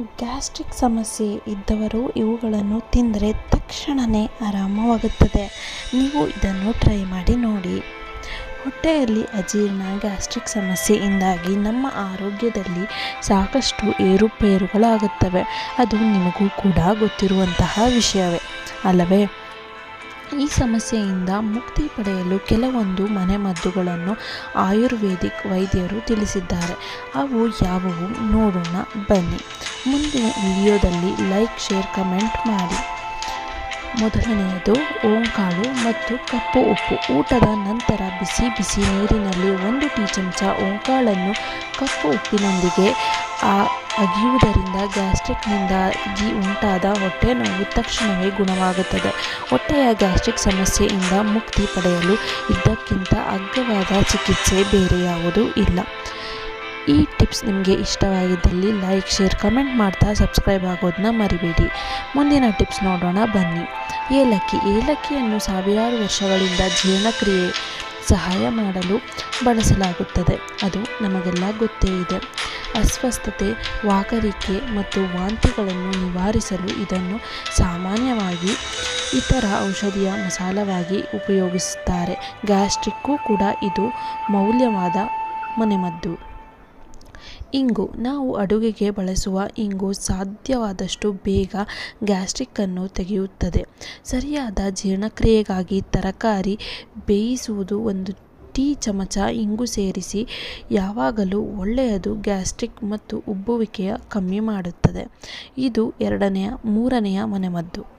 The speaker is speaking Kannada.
ಗ್ಯಾಸ್ಟ್ರಿಕ್ ಸಮಸ್ಯೆ ಇದ್ದವರು ಇವುಗಳನ್ನು ತಿಂದರೆ ತಕ್ಷಣವೇ ಆರಾಮವಾಗುತ್ತದೆ. ನೀವು ಇದನ್ನು ಟ್ರೈ ಮಾಡಿ ನೋಡಿ. ಹೊಟ್ಟೆಯಲ್ಲಿ ಅಜೀರ್ಣ ಗ್ಯಾಸ್ಟ್ರಿಕ್ ಸಮಸ್ಯೆಯಿಂದಾಗಿ ನಮ್ಮ ಆರೋಗ್ಯದಲ್ಲಿ ಸಾಕಷ್ಟು ಏರುಪೇರುಗಳಾಗುತ್ತವೆ. ಅದು ನಿಮಗೂ ಕೂಡ ಗೊತ್ತಿರುವಂತಹ ವಿಷಯವೇ. ಅಲ್ಲವೇ? ಈ ಸಮಸ್ಯೆಯಿಂದ ಮುಕ್ತಿ ಪಡೆಯಲು ಕೆಲವೊಂದು ಮನೆಮದ್ದುಗಳನ್ನು ಆಯುರ್ವೇದಿಕ್ ವೈದ್ಯರು ತಿಳಿಸಿದ್ದಾರೆ. ಅವು ಯಾವುವು ನೋಡೋಣ ಬನ್ನಿ. ಮುಂದಿನ ವಿಡಿಯೋದಲ್ಲಿ ಲೈಕ್, ಶೇರ್, ಕಮೆಂಟ್ ಮಾಡಿ. ಮೊದಲನೆಯದು ಓಂಕಾಳು ಮತ್ತು ಕಪ್ಪು ಉಪ್ಪು. ಊಟದ ನಂತರ ಬಿಸಿ ಬಿಸಿ ನೀರಿನಲ್ಲಿ ಒಂದು ಟೀ ಚಮಚ ಓಂಕಾಳನ್ನು ಕಪ್ಪು ಉಪ್ಪಿನೊಂದಿಗೆ ಆ ಅಗಿಯುವುದರಿಂದ ಗ್ಯಾಸ್ಟ್ರಿಕ್ನಿಂದಾಗಿ ಉಂಟಾದ ಹೊಟ್ಟೆ ನೋವು ತಕ್ಷಣವೇ ಗುಣವಾಗುತ್ತದೆ. ಹೊಟ್ಟೆಯ ಗ್ಯಾಸ್ಟ್ರಿಕ್ ಸಮಸ್ಯೆಯಿಂದ ಮುಕ್ತಿ ಪಡೆಯಲು ಇದಕ್ಕಿಂತ ಅಗ್ಗವಾದ ಚಿಕಿತ್ಸೆ ಬೇರೆ ಯಾವುದೂ ಇಲ್ಲ. ಈ ಟಿಪ್ಸ್ ನಿಮಗೆ ಇಷ್ಟವಾಗಿದ್ದಲ್ಲಿ ಲೈಕ್, ಶೇರ್, ಕಮೆಂಟ್ ಮಾಡ್ತಾ ಸಬ್ಸ್ಕ್ರೈಬ್ ಆಗೋದನ್ನ ಮರಿಬೇಡಿ. ಮುಂದಿನ ಟಿಪ್ಸ್ ನೋಡೋಣ, ಬನ್ನಿ. ಏಲಕ್ಕಿ. ಏಲಕ್ಕಿಯನ್ನು ಸಾವಿರಾರು ವರ್ಷಗಳಿಂದ ಜೀರ್ಣಕ್ರಿಯೆ, ಸಹಾಯ ಮಾಡಲು ಬಳಸಲಾಗುತ್ತದೆ. ಅದು ನಮಗೆಲ್ಲ ಗೊತ್ತೇ ಇದೆ. ಅಸ್ವಸ್ಥತೆ, ವಾಕರಿಕೆ ಮತ್ತು ವಾಂತಿಗಳನ್ನು ನಿವಾರಿಸಲು ಇದನ್ನು ಸಾಮಾನ್ಯವಾಗಿ ಇತರ ಔಷಧಿಯ ಮಸಾಲವಾಗಿ ಉಪಯೋಗಿಸುತ್ತಾರೆ ಗ್ಯಾಸ್ಟ್ರಿಕ್ಕೂ ಕೂಡ ಇದು ಮೌಲ್ಯವಾದ ಮನೆಮದ್ದು. ಇಂಗು. ನಾವು ಅಡುಗೆಗೆ ಬಳಸುವ ಇಂಗು ಸಾಧ್ಯವಾದಷ್ಟು ಬೇಗ ಗ್ಯಾಸ್ಟ್ರಿಕ್ಕನ್ನು ತೆಗೆಯುತ್ತದೆ. ಸರಿಯಾದ ಜೀರ್ಣಕ್ರಿಯೆಗಾಗಿ ತರಕಾರಿ ಬೇಯಿಸುವುದು ಒಂದು ಟೀ ಚಮಚ ಇಂಗು ಸೇರಿಸಿ ಯಾವಾಗಲೂ ಒಳ್ಳೆಯದು ಗ್ಯಾಸ್ಟ್ರಿಕ್ ಮತ್ತು ಉಬ್ಬುವಿಕೆಯ ಕಮ್ಮಿ ಮಾಡುತ್ತದೆ. ಇದು ಎರಡನೆಯ, ಮೂರನೆಯ ಮನೆಮದ್ದು.